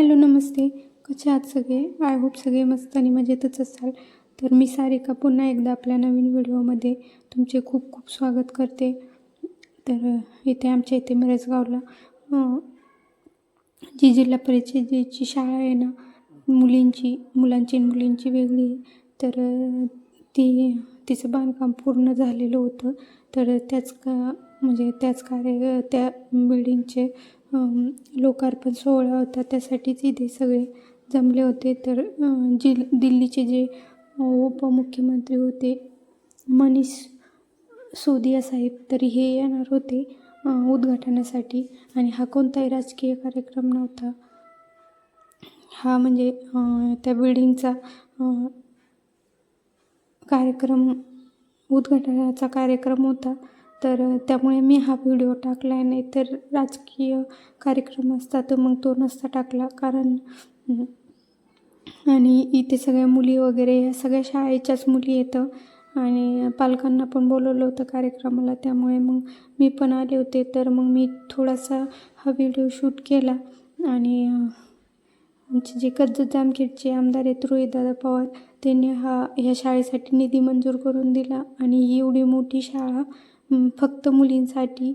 Hello नमस्ते. कसे आहात सगळे? आय होप सगळे मस्त आणि मजेतच असाल. तर मी सारिका पुन्हा एकदा आपल्या नवीन व्हिडिओमध्ये तुमचे खूप खूप स्वागत करते. तर इथे आमच्या इथे मिरजगावला जी जिल्हा परिषदेची शाळा आहे ना मुलींची मुलांची आणि मुलींची वेगळी तर ती तिचं बांधकाम पूर्ण झालेलं होतं. तर त्याच का म्हणजे त्याच कार्य त्या बिल्डिंगचे लोकार्पण सोहळा होता त्यासाठीच इथे सगळे जमले होते. तर जिल जि दिल्लीचे जे उपमुख्यमंत्री होते मनीष सोदिया साहेब तरी हे येणार होते उद्घाटनासाठी. आणि हा कोणताही राजकीय कार्यक्रम नव्हता. हा म्हणजे त्या बिल्डिंगचा कार्यक्रम उद्घाटनाचा कार्यक्रम होता. तर त्यामुळे मी हा व्हिडिओ टाकला आहे नाही तर राजकीय कार्यक्रम असता तर मग तो नसता टाकला. कारण आणि इथे सगळ्या मुली वगैरे ह्या सगळ्या शाळेच्याच मुली येतं आणि पालकांना पण बोलवलं होतं कार्यक्रमाला. त्यामुळे मग मी पण आले होते तर मग मी थोडासा हा व्हिडिओ शूट केला. आणि आमचे जे कर्जत जामखेडचे आमदार आहेत रोहितदादा पवार त्यांनी हा ह्या शाळेसाठी निधी मंजूर करून दिला. आणि ही एवढी मोठी शाळा फक्त मुलींसाठी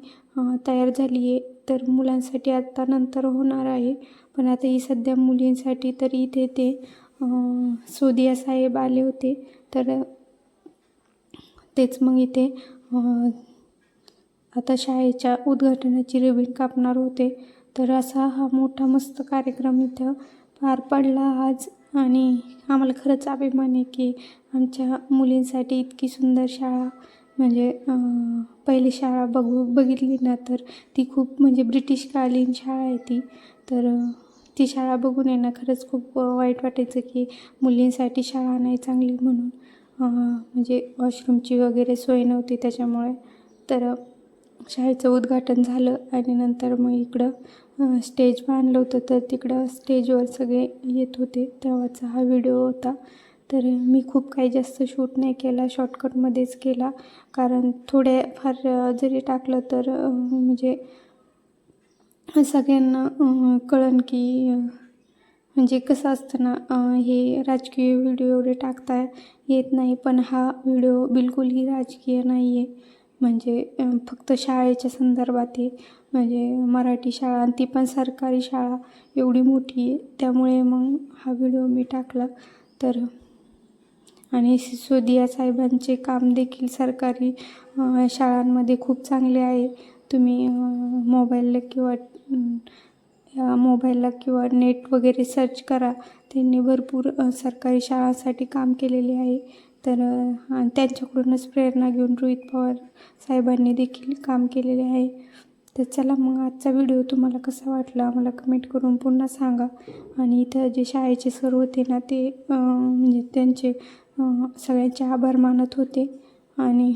तयार झाली आहे. तर मुलांसाठी आत्ता नंतर होणार आहे. पण आता ही सध्या मुलींसाठी तर इथे ते सोदिया साहेब आले होते. तर तेच मग इथे आता शाळेच्या उद्घाटनाची रिबीन कापणार होते. तर असा हा मोठा मस्त कार्यक्रम इथं पार पडला आज. आणि आम्हाला खरंच अभिमान आहे की आमच्या मुलींसाठी इतकी सुंदर शाळा म्हणजे पहिली शाळा बघू बघितली ना तर ती खूप म्हणजे ब्रिटिशकालीन शाळा आहे ती. तर ती शाळा बघून आहे ना खरंच खूप वाईट वाटायचं की मुलींसाठी शाळा नाही चांगली म्हणून. म्हणजे वॉशरूमची वगैरे सोय नव्हती त्याच्यामुळे. तर शाळेचं उद्घाटन झालं आणि नंतर मग इकडं स्टेज बांधलं होतं. तर तिकडं स्टेजवर सगळे येत होते. तेव्हाचा हा व्हिडिओ होता. तर मी खूप काही जास्त शूट नाही केला शॉर्टकटमध्येच केला. कारण थोड्या फार जरी टाकलं तर म्हणजे सगळ्यांना कळन की म्हणजे कसं असतं ना हे राजकीय व्हिडिओ एवढे टाकता येत नाही. पण हा व्हिडिओ बिलकुलही राजकीय नाही आहे म्हणजे फक्त शाळेच्या संदर्भात आहे. म्हणजे मराठी शाळा आणि ती पण सरकारी शाळा एवढी मोठी आहे. त्यामुळे मग हा व्हिडिओ मी टाकला. तर आणि सिसोदिया साहेबांचे काम देखील सरकारी शाळांमध्ये खूप चांगले आहे. तुम्ही मोबाईलला किंवा या मोबाईलला किंवा नेट वगैरे सर्च करा. त्यांनी भरपूर सरकारी शाळांसाठी काम केलेले आहे. तर आणि त्यांच्याकडूनच प्रेरणा घेऊन रोहित पवार साहेबांनी देखील काम केलेले आहे. तर चला मग आजचा व्हिडिओ तुम्हाला कसा वाटला मला कमेंट करून पुन्हा सांगा. आणि इथं जे शाळेचे सर होते ना ते म्हणजे त्यांचे सगळ्यांचे आभार मानत होते. आणि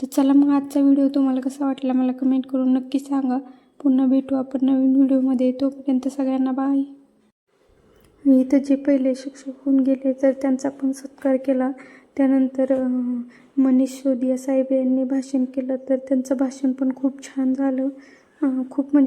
तर चला मग आजचा व्हिडिओ तुम्हाला कसा वाटला मला कमेंट करून नक्की सांगा. पुन्हा भेटू आपण नवीन व्हिडिओमध्ये तोपर्यंत सगळ्यांना बाय इथं जे पहिले शिक्षक होऊन गेले तर त्यांचा पण सत्कार केला. त्यानंतर मनीष सोदिया साहेब यांनी भाषण केलं तर त्यांचं भाषण पण खूप छान झालं. खूप म्हणजे